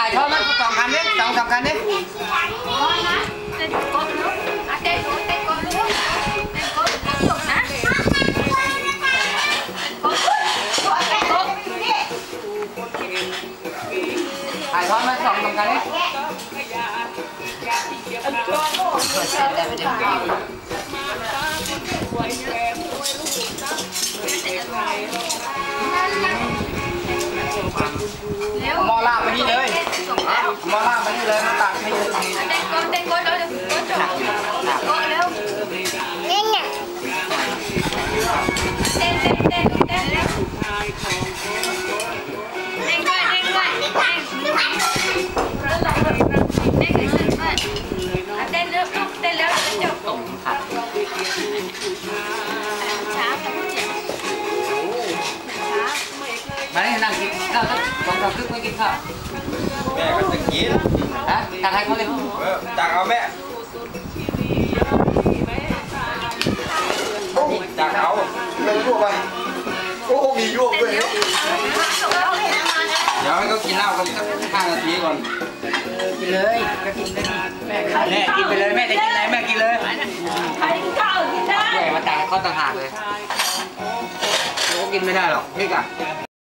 ถ่ายทอดมันสองคันดิสองสามคันดิเต้นกดลูกอะเต้นเต้นกดลูกเต้นกดจบนะกดกดกถ่ายทอดมันสองสามคันดิแต่ไหมอลากไปนี่เลยมาตักให้เลยเต้นก มานี่นั่งกินข้าวสักสองสามครึ่งไม่กินข้าวแม่ก็จะกินฮะตักให้เขาเลยเออตักเอาแม่ตักเอาไม่ยั่วไปโอ้มียั่วด้วยเดี๋ยวให้เขากินเหล้ากันสักห้านาทีก่อนกินเลยก็กินได้แม่แม่กินไปเลยแม่จะกินอะไรแม่กินเลยใครข้าวกินได้แม่มาตักให้เขาต่างหากเลยเขากินไม่ได้หรอกพี่กะ